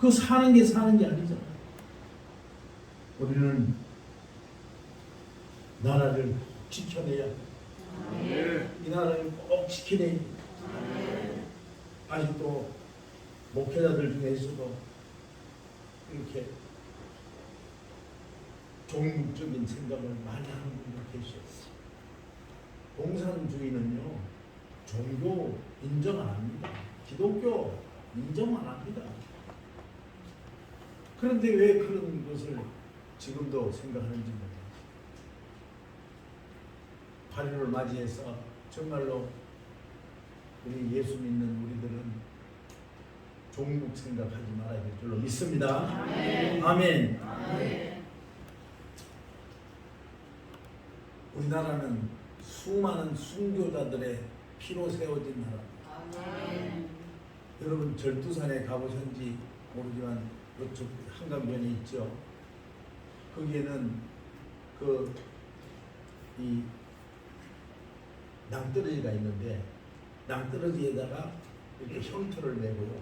그 사는 게 사는 게 아니잖아. 우리는 나라를 지켜내야 이 나라를 꼭 지켜내야 아직도 목회자들 중에서도 이렇게 종국적인 생각을 많이 하는 분들 계셨어요. 공산주의는요, 종교 인정 안 합니다. 기독교 인정 안 합니다. 그런데 왜 그런 것을 지금도 생각하는지 모르겠어요. 8.15를 맞이해서 정말로 우리 예수 믿는 우리들은 종국 생각하지 말아야 될 줄로 믿습니다. 아멘. 우리나라는 수많은 순교자들의 피로 세워진 나라입니다. 여러분 절두산에 가보셨는지 모르지만 이쪽 한강변에 있죠. 거기에는 그 이 낭떠러지가 있는데 낭떠러지에다가 이렇게 형태를 내고요.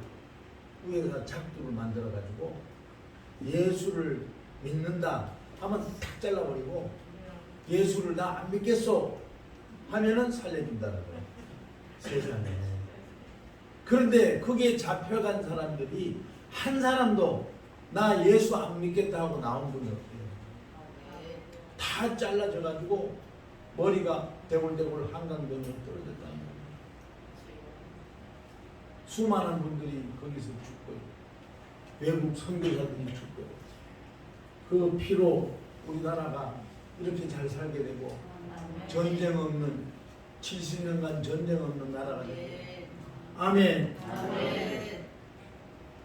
위에다 작두를 만들어 가지고 예수를 믿는다 하면 탁 잘라버리고 예수를 나 안 믿겠소 하면은 살려준다는 거예요. 세상에. 그런데 거기에 잡혀간 사람들이 한 사람도 나 예수 안 믿겠다 하고 나온 분이 없어요. 다 잘라져 가지고 머리가 대골대골 한강변으로 떨어졌다는 거예요. 수많은 분들이 거기서 죽고요. 외국 선교사들이 죽고요. 그 피로 우리나라가 이렇게 잘 살게 되고 전쟁 없는 70년간 전쟁 없는 나라가 되고 아멘.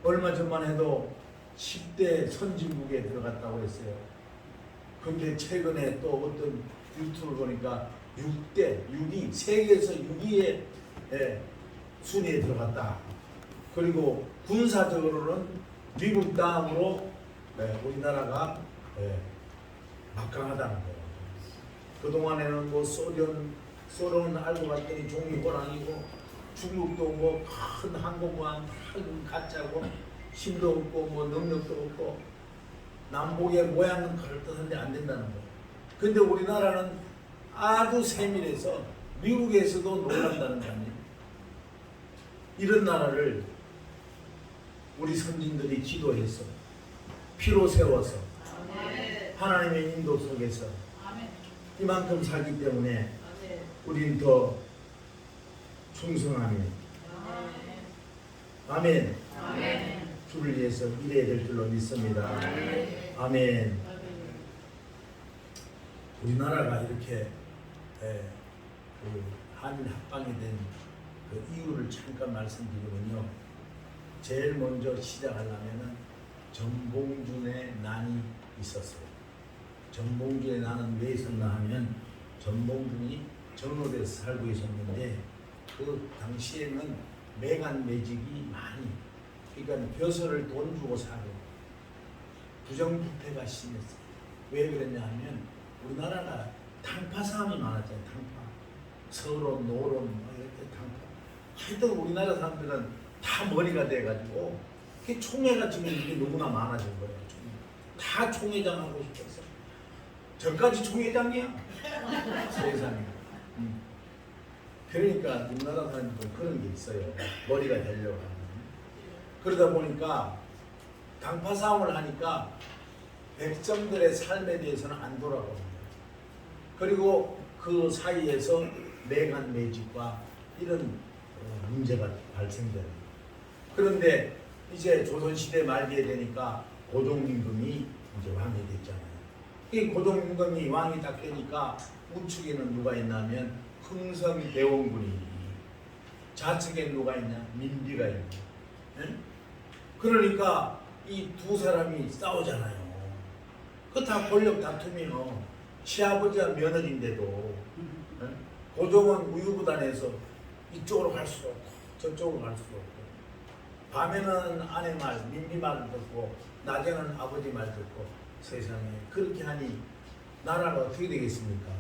얼마 전만 해도 10대 선진국에 들어갔다고 했어요. 근데 최근에 또 어떤 유튜브를 보니까 6대, 6위, 세계에서 6위의 순위에 들어갔다. 그리고 군사적으로는 미국 다음으로 예, 우리나라가 예, 막강하다는 거예요. 그동안에는 뭐 소련, 소련은 알고 봤더니 종이 호랑이고 중국도 뭐 큰 항공모함 큰 가짜고 힘도 없고 뭐 능력도 없고 남북의 모양은 그럴듯한데 안 된다는 거예요. 근데 우리나라는 아주 세밀해서 미국에서도 놀란다는 거 아니에요. 이런 나라를 우리 선진들이 기도해서 피로 세워서 하나님의 인도 속에서 이만큼 살기 때문에 우리는 더 충성하며 아멘 주를 위해서 일해야 될 줄로 믿습니다. 아멘. 우리나라가 이렇게 에, 그 한일 합방이 된 그 이유를 잠깐 말씀드리면요. 제일 먼저 시작하려면은 전봉준의 난이 있었어요. 전봉준의 난은 왜 있었나 하면 전봉준이 전로에서 살고 있었는데 그 당시에는 매간 매직이 많이 그러니까 벼슬을 돈 주고 사고 부정부패가 심했어요. 왜 그랬냐 하면 우리나라가 당파 싸움이 많았잖아요. 당파. 서론, 노론, 뭐 이렇게 당파. 하여튼 우리나라 사람들은 다 머리가 돼가지고 그 총회가 지금 이게 너무나 많아진 거예요. 다 총회장 하고 싶었어. 저까지 총회장이야. 세상에. 음. 그러니까 우리나라 사람들도 그런 게 있어요. 머리가 되려고. 그러다 보니까 당파 싸움을 하니까 백성들의 삶에 대해서는 안 돌아봅니다. 그리고 그 사이에서 매간 매직과 이런 어, 문제가 발생됩니다. 그런데 이제 조선시대 말기에 되니까 고종임금이 이제 왕이 됐잖아요. 이 고종임금이 왕이 딱 되니까 우측에는 누가 있냐면 흥성대원군이 좌측에 누가 있냐 민비가 있냐 예? 그러니까 이 두 사람이 싸우잖아요. 그다 권력 다툼이요. 시아버지와 며느리인데도 예? 고종은 우유부단해서 이쪽으로 갈 수도 없고 저쪽으로 갈 수도 없고 밤에는 아내 말, 민비 말 듣고 낮에는 아버지 말 듣고 세상에 그렇게 하니 나라가 어떻게 되겠습니까?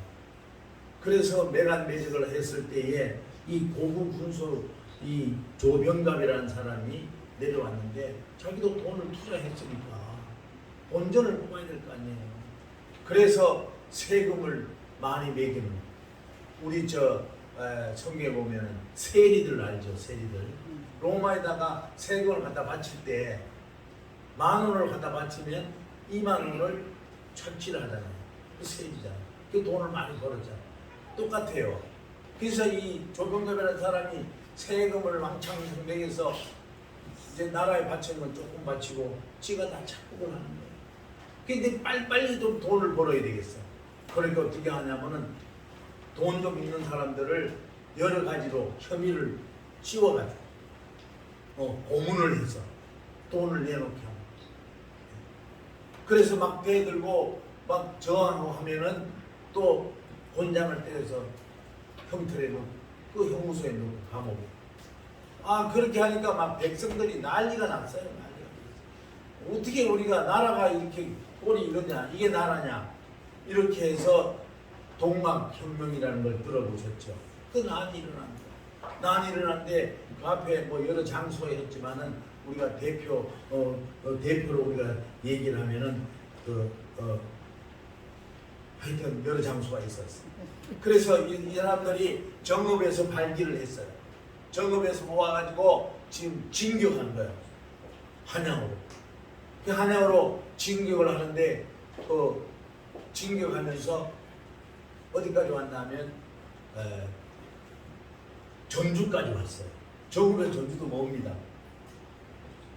그래서 매간 매직을 했을 때에 이 고부 군수 이 조병갑이라는 사람이 내려왔는데 자기도 돈을 투자했으니까 본전을 뽑아야 될 거 아니에요. 그래서 세금을 많이 매기는 우리 저 에, 성경에 보면은 세리들 알죠 세리들 로마에다가 세금을 갖다 바칠 때 만 원을 갖다 바치면 2만 원을 착취를 하잖아요. 그 세리잖아요. 그 돈을 많이 벌었잖아요. 똑같아요. 그래서 이 조병갑이라는 사람이 세금을 왕창 매겨서 이제 나라에 바치는 건 조금 바치고 지가 다 착복을 하는 거예요. 근데 빨리빨리 좀 돈을 벌어야 되겠어. 그러니까 어떻게 하냐면은 돈 좀 있는 사람들을 여러 가지로 혐의를 씌워가지고 어, 고문을 해서 돈을 내놓게 거죠. 그래서 막 대들고 막 저항하고 하면은 또 곤장을 때려서 형틀에 놓고 그 형무소에 놓고 감옥에 아 그렇게 하니까 막 백성들이 난리가 났어요 난리가. 어떻게 우리가 나라가 이렇게 꼴이 이러냐 이게 나라냐 이렇게 해서 동학혁명이라는 걸 들어보셨죠 그 난이 일어난 거야 난이 일어났는데 그 앞에 뭐 여러 장소에 했지만은 우리가 대표 어, 어, 대표로 우리가 얘기를 하면은 그 어, 하여튼 여러 장소가 있었어. 그래서 이, 이 사람들이 정읍에서 발기를 했어요. 정읍에서 모아가지고 지금 진격한 거예요. 한양으로. 그 한양으로 진격을 하는데 그 진격하면서 어디까지 왔냐면 에, 전주까지 왔어요. 정읍에 전주도 멉니다.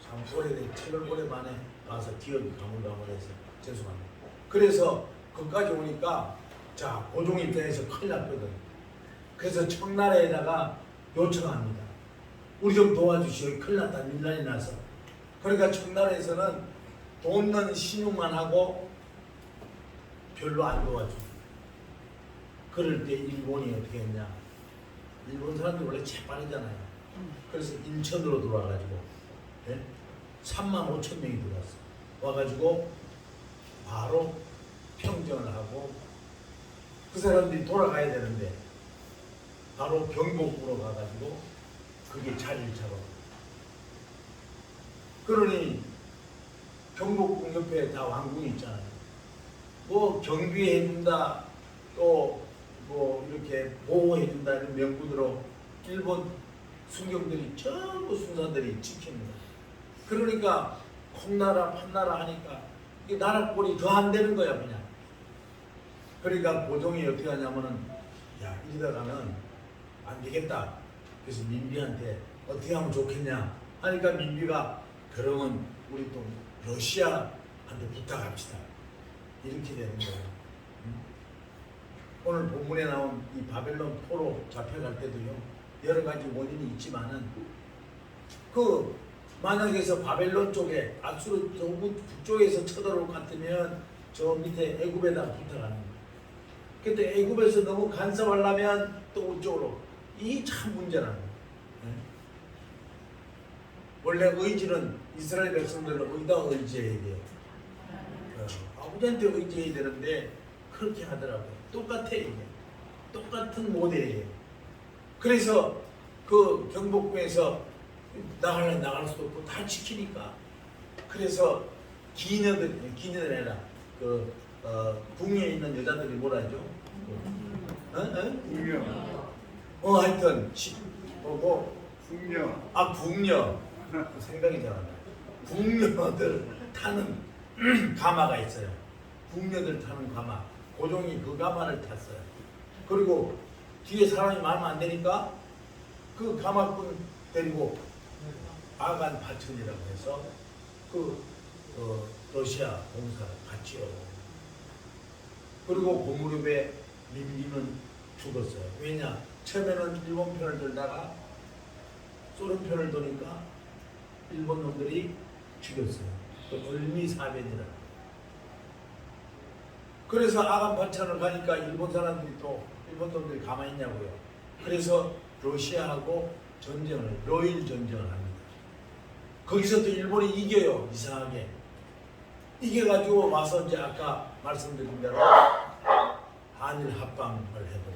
참 오래된 7월 오래 만에 와서 기억이 가물가물해서 죄송합니다. 그래서 거기까지 오니까 자 고종 입장에서 큰일 났거든. 그래서 청나라에다가 요청합니다. 우리 좀 도와주시오. 큰일 났다. 밀란이 나서. 그러니까 청나라에서는 돈 넣는 신용만 하고 별로 안 도와줘. 그럴 때 일본이 어떻게 했냐. 일본 사람들이 원래 재빠르잖아요. 그래서 인천으로 들어와가지고 예? 3만 5천 명이 들어왔어. 와가지고 바로 평정을 하고 그 사람들이 돌아가야 되는데 바로 경복으로 가가지고 그게 자리를 잡아. 그러니 경복궁 옆에 다 왕궁이 있잖아요. 뭐 경비해준다 또 뭐 이렇게 보호해준다 이런 명분으로 일본 순경들이 전부 순사들이 지킵니다. 그러니까 콩나라 판나라 하니까 이 나라 꼴이 더 안 되는 거야 그냥. 그러니까 고종이 어떻게 하냐면은 야 이러다가는 안 되겠다. 그래서 민비한테 어떻게 하면 좋겠냐 하니까 민비가 그러면 우리 또 러시아한테 부탁합시다. 이렇게 되는 거예요. 음? 오늘 본문에 나온 이 바벨론 포로 잡혀갈 때도요 여러 가지 원인이 있지만은 그 만약에서 바벨론 쪽에 아수르 동부 북쪽에서 쳐들어올 것 같으면 저 밑에 애굽에다 부탁하는 거예요. 근데 애굽에서 너무 간섭하려면 또 이쪽으로 이참 문제라는 거예요. 예? 원래 의지는 이스라엘 백성들은 어디다 의지해야 돼요? 어, 아버지한테 의지해야 되는데 그렇게 하더라고요. 똑같아 이게. 똑같은 모델이에요. 그래서 그 경복궁에서 나갈래 나갈 수도 없고 다 지키니까. 그래서 기녀들 기녀들 아니라 그 어, 궁에 있는 여자들이 뭐라 하죠? 어? 어? 풍녀, 어 하여튼 시, 뭐고 풍녀, 아 궁녀 생각이 잘안 나. 궁녀들 타는 가마가 있어요. 궁녀들 타는 가마. 고종이 그 가마를 탔어요. 그리고 뒤에 사람이 많으면 안 되니까 그 가마꾼 데리고 아간 파천이라고 해서 그 어, 러시아 공사를 같이요. 그리고 고무렵에 민비는 죽었어요. 왜냐? 처음에는 일본 편을 들다가 소련 편을 도니까 일본 놈들이 죽였어요. 그 을미사변이라. 그래서 아간 반찬을 가니까 일본 사람들이 또 일본 놈들이 가만히 있냐고요. 그래서 러시아하고 전쟁을 로일 전쟁을 합니다. 거기서 또 일본이 이겨요 이상하게 이겨가지고 와서 이제 아까 말씀드린 대로 한일 합방을 해버립니다.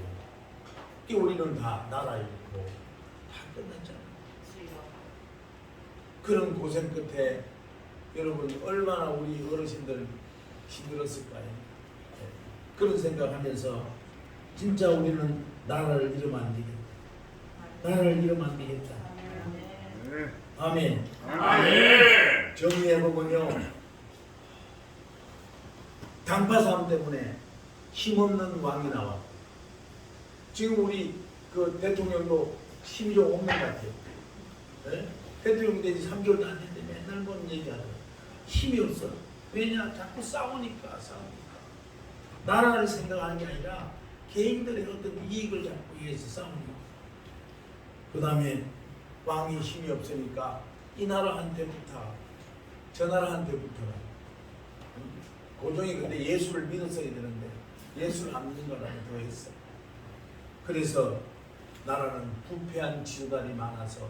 이 우리는 다 나라 잃고 다 끝났잖아요. 그런 고생 끝에 여러분 얼마나 우리 어르신들 힘들었을까요? 예. 그런 생각하면서 진짜 우리는 나라를 잃으면 안 되겠다. 나라를 잃으면 안 되겠다. 아멘. 아멘. 정리해보면요. 당파싸움 때문에 힘없는 왕이 나와. 지금 우리 그 대통령도 힘이 좀 없는 것 같아요. 예? 대통령이 되지 3개월도 안 됐는데 맨날 뭔 얘기하더라. 힘이 없어. 왜냐? 자꾸 싸우니까, 싸우니까. 나라를 생각하는 게 아니라 개인들의 어떤 이익을 잡고 위해서 싸우니까. 그 다음에 왕이 힘이 없으니까 이 나라한테 붙어. 저 나라한테 붙어라. 고종이 근데 예수를 믿었어야 되는데 예수를 안 믿는 거라고 더 했어. 그래서 나라는 부패한 지도단이 많아서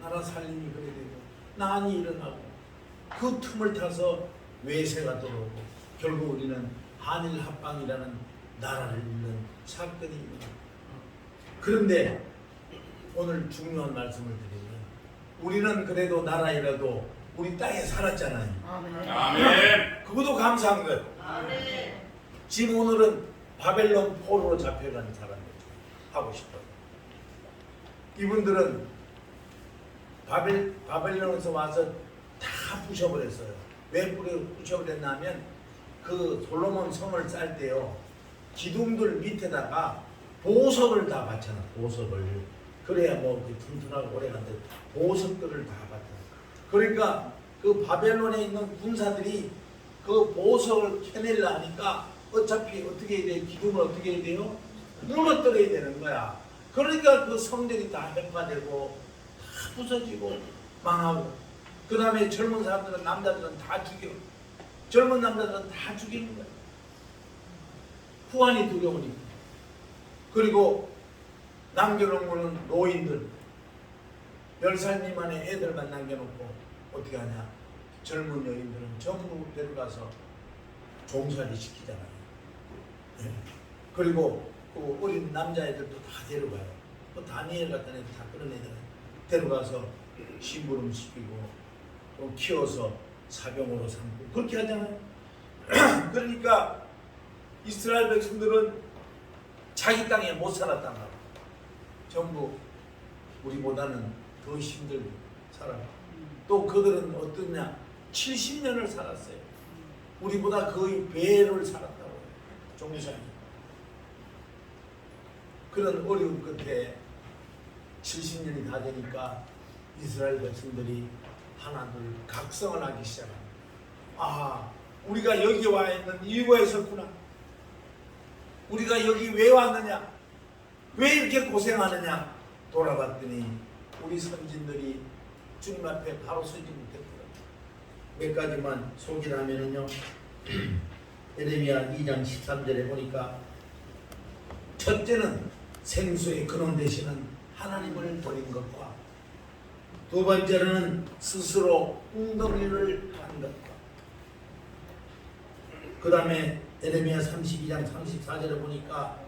나라 살림이 그래 되고 난이 일어나고 그 틈을 타서 외세가 들어오고 결국 우리는 한일 합방이라는 나라를 잃는 사건이 일어나. 그런데 오늘 중요한 말씀을 드리면 우리는 그래도 나라이라도 우리 땅에 살았잖아요. 아멘. 그것도 감사한 거예요. 지금 오늘은 바벨론 포로로 잡혀간 사람들 하고 싶어요. 이분들은 바벨 바벨론에서 와서 다 부셔버렸어요. 왜 부셔버렸냐면 그 솔로몬 성을 쌀 때요 기둥들 밑에다가 보석을 다 받잖아. 보석을 그래야 뭐 튼튼하고 오래 간데 보석들을 다 받잖아. 그러니까 그 바벨론에 있는 군사들이 그 보석을 캐내려 하니까 어차피 어떻게 해야 돼? 기둥을 어떻게 해야 돼요? 무너뜨려야 되는 거야. 그러니까 그 성전이 다 해파되고 다 부서지고 망하고 그 다음에 젊은 사람들은 남자들은 다 죽여. 젊은 남자들은 다 죽이는 거야. 후환이 두려우니까. 그리고 남겨놓은 거는 노인들. 10살 미만의 애들만 남겨놓고 어떻게 하냐. 젊은 여인들은 전부 데려가서 종살이 시키잖아요. 예. 그리고 그 어린 남자애들도 다 데려가요. 그 다니엘 같은 애들 다 그런 애들 데려가서 심부름 시키고 또 키워서 사병으로 삼고 그렇게 하잖아요. 그러니까 이스라엘 백성들은 자기 땅에 못 살았단 말이에요. 전부 우리보다는 더 힘들게 살아요. 또 그들은 어떠냐? 70년을 살았어요. 우리보다 거의 배를 살았다고 해요. 종산이. 그런 어려운 끝에 70년이 다 되니까 이스라엘 백성들이 하나둘 각성을 하기 시작합니다. 아, 우리가 여기 와 있는 이유가 있었구나. 우리가 여기 왜 왔느냐? 왜 이렇게 고생하느냐? 돌아봤더니 우리 선진들이 주님 앞에 바로 서지 못했더라. 몇 가지만 소개를 하면은요. 에레미야 2장 13절에 보니까 첫째는 생수의 근원 되시는 하나님을 버린 것과 두 번째는 스스로 웅덩이를 한 것과 그 다음에 에레미야 32장 34절에 보니까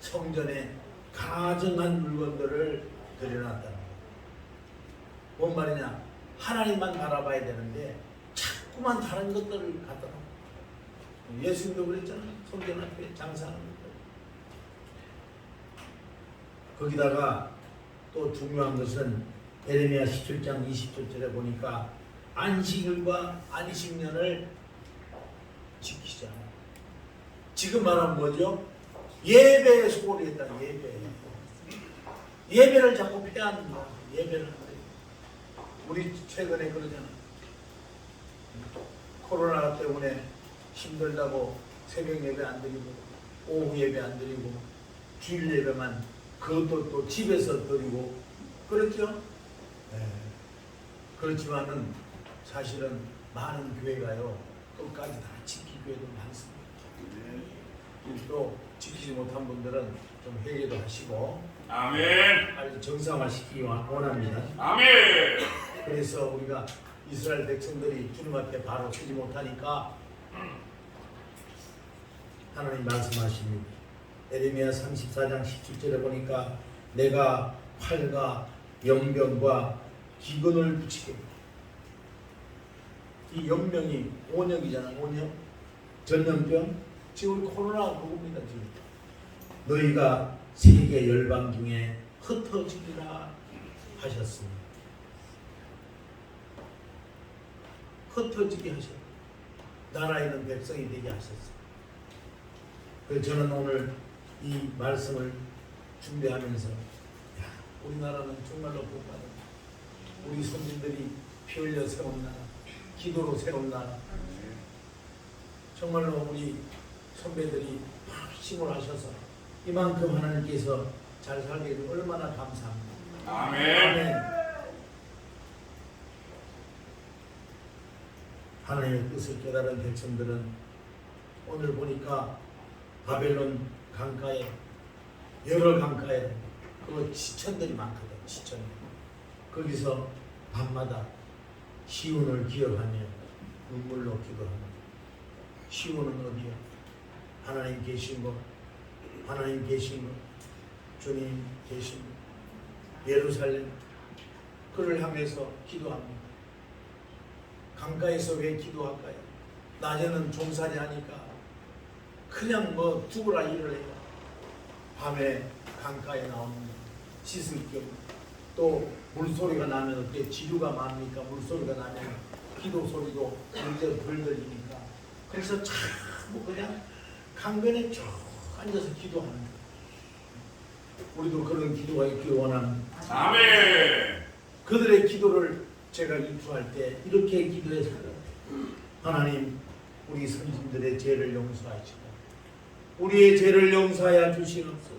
성전에 가증한 물건들을 들여놨다는 거예요. 뭔 말이냐? 하나님만 바라봐야 되는데 자꾸만 다른 것들을 갖다 놓고 예수님도 그랬잖아요. 성전 앞에 장사하는 거. 거기다가 또 중요한 것은 에레미야 17장 20절에 보니까 안식일과 안식년을 지키자. 지금 말하면 뭐죠? 예배에 소홀히 했다. 예배. 예배를 자꾸 거야. 예배를. 우리 최근에 그러잖아. 코로나 때문에 힘들다고 새벽 예배 안 드리고 오후 예배 안 드리고 주일 예배만 그것도 또 집에서 드리고 그렇죠? 네. 그렇지만은 사실은 많은 교회가요 끝까지 다 교회도 많습니다. 또 지키지 못한 분들은 좀 회개도 하시고 아멘. 빨리 정상화시키기 원합니다. 아멘. 그래서 우리가 이스라엘 백성들이 주님 앞에 바로 서지 못하니까 하나님 말씀하십니다. 에레미야 34장 17절에 보니까 내가 활과 영병과 기근을 부치게 이 연명이 온역이잖아 온역 전염병 지금 코로나 그겁니다 지금? 너희가 세계 열방 중에 흩어지리라 하셨습니다. 흩어지게 하셨 나라에 있는 백성이 되게 하셨습니다 저는 오늘 이 말씀을 준비하면서 야, 우리나라는 정말로 복받은 우리 선진들이 피 흘려 세운 나라 기도로 세운 나라 정말로 우리 선배들이 힘을 하셔서 이만큼 하나님께서 잘 살게 해주면 얼마나 감사합니다. 아멘. 하나님의 뜻을 깨달은 백성들은 오늘 보니까 바벨론 강가에 여러 강가에 그 지천들이 많거든 지천들 거기서 밤마다 시온을 기억하며 눈물로 기도합니다 시온은 어디야? 하나님 계신 곳 하나님 계신 곳 주님 계신 곳 예루살렘 그를 향해서 기도합니다 강가에서 왜 기도할까요? 낮에는 종살이 하니까 그냥 뭐 죽으라 일을 해요. 밤에 강가에 나오는 씻을 겸또 물소리가 나면 그게 지류가 많으니까 물소리가 나면 기도 소리도 굉장히 덜 들리니까 그래서 참 그냥 강변에 쭉 앉아서 기도하는 거예요. 우리도 그런 기도가 있기를 원합니다. 아멘. 그들의 기도를 제가 인투할 때 이렇게 기도해서 하나님 우리 선진들의 죄를 용서하시고 우리의 죄를 용서하여 주시옵소서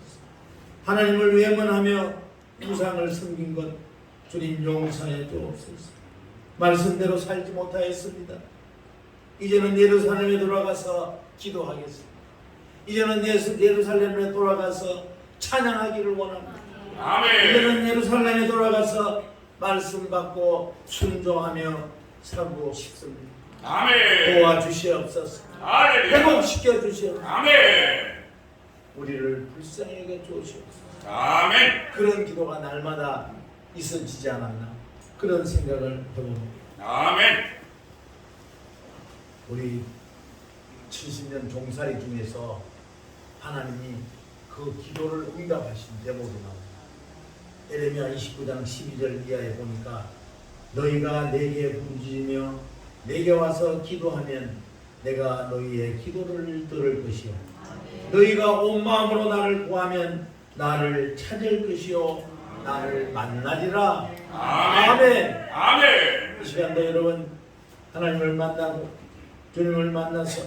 하나님을 외면하며 우상을 섬긴 것 주님 용서해 주옵소서 말씀대로 살지 못하였습니다 이제는 예루살렘에 돌아가서 기도하겠습니다 이제는 예수- 예루살렘에 돌아가서 찬양하기를 원합니다 아멘. 이제는 예루살렘에 돌아가서 말씀 받고 순종하며 살고 싶습니다. 아멘. 도와주시옵소서. 회복시켜 주시옵소서. 아멘. 우리를 불쌍히 여겨 주시옵소서. 아멘. 그런 기도가 날마다 있어지지 않았나 그런 생각을 해봅니다. 아멘. 우리 70년 종살이 중에서 하나님이 그 기도를 응답하신 대목이 나옵니다. 에레미야 29장 12절 이하에 보니까 너희가 내게 부르짖으며 내게 와서 기도하면 내가 너희의 기도를 들을 것이요 너희가 온 마음으로 나를 구하면 나를 찾을 것이요 나를 만나리라 아멘. 아멘. 이 시간도 여러분 하나님을 만나고 주님을 만나서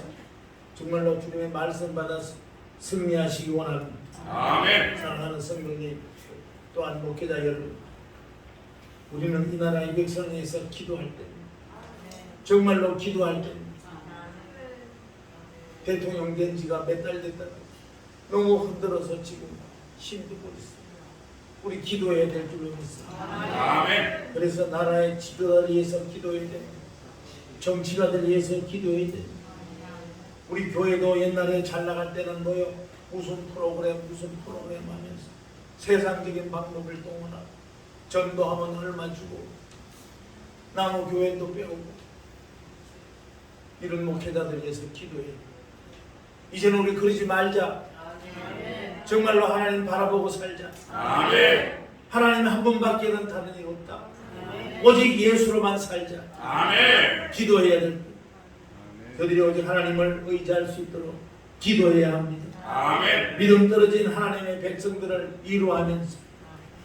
정말로 주님의 말씀 받아서 승리하시기 원합니다. 아멘. 사랑하는 성도님 또한 목회자 여러분 우리는 이 나라의 백성에 위해서 기도할 때 정말로 기도할 때 대통령 된 지가 몇 달 됐다 너무 흔들어서 지금 힘들고 있어요. 우리 기도해야 될 줄로 믿습니다. 아멘. 그래서 나라의 지도자를 위해서 기도해야 됩니다. 정치가들 위해서 기도해야 됩니다. 우리 교회도 옛날에 잘 나갈 때는 뭐요? 무슨 프로그램 무슨 프로그램 하면서 세상적인 방법을 동원하고 전도하면 얼마 주고 나무 교회도 배우고 이런 목회자들 위해서 기도해야 돼요. 이제는 우리 그러지 말자. 정말로 하나님 바라보고 살자. 아멘. 하나님 한 분밖에는 다른 일 없다. 오직 예수로만 살자. 아멘. 기도해야 될 때. 그들이 오직 하나님을 의지할 수 있도록 기도해야 합니다. 아멘. 믿음 떨어진 하나님의 백성들을 위로하면서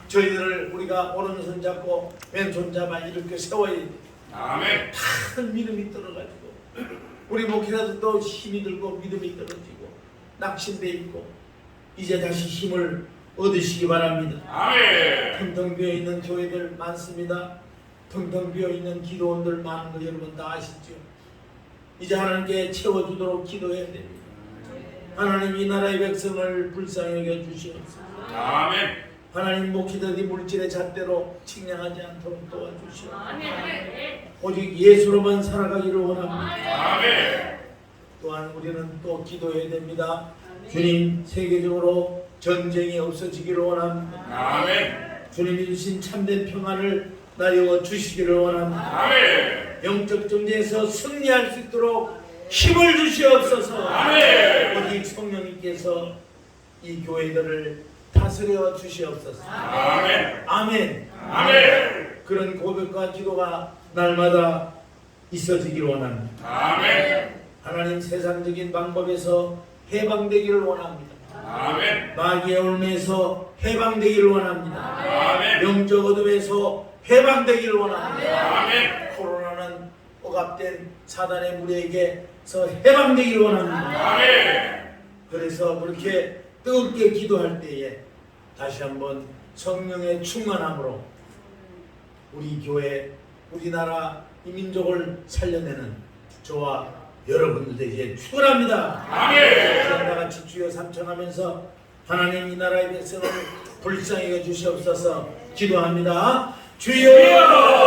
저희들을 우리가 오른손 잡고 왼손 잡아 이렇게 세워야 돼. 아멘. 큰 믿음이 떨어가지고 우리 목회자들도 힘이 들고 믿음이 떨어지고 낙심돼 있고 이제 다시 힘을 얻으시기 바랍니다. 아멘. 텅텅 비어 있는 교회들 많습니다. 텅텅 비어 있는 기도원들 많은 거 여러분 다 아시죠? 이제 하나님께 채워주도록 기도해야 됩니다. 하나님 이 나라의 백성을 불쌍히 여겨 주시옵소서. 아멘. 하나님 목회자들이 물질의 잣대로 측량하지 않도록 도와주시옵소서. 오직 예수로만 살아가기를 원합니다. 아멘. 또한 우리는 또 기도해야 됩니다. 주님 세계적으로 전쟁이 없어지기를 원합니다. 아멘. 주님이 주신 참된 평안을 나 영어 주시기를 원합니다. 아멘. 영적 존재에서 승리할 수 있도록 힘을 주시옵소서. 아멘. 오직 성령님께서 이 교회들을 다스려 주시옵소서. 아멘. 아멘. 아멘. 그런 고백과 기도가 날마다 있어지기를 원합니다. 아멘. 하나님 세상적인 방법에서 해방되기를 원합니다. 아멘. 마귀의 올매에서 해방되기를 원합니다. 아멘. 영적 어둠에서 해방되기를 원합니다. 아멘. 코로나는 억압된 사단의 무리에게서 해방되기를 원합니다. 아멘. 그래서 그렇게 뜨겁게 기도할 때에 다시 한번 성령의 충만함으로 우리 교회, 우리나라 이 민족을 살려내는 저와 여러분들에게 축원합니다. 아멘. 다 같이 주여 삼청하면서 하나님 이 나라의 백성을 불쌍히 여주시옵소서 기도합니다. 주여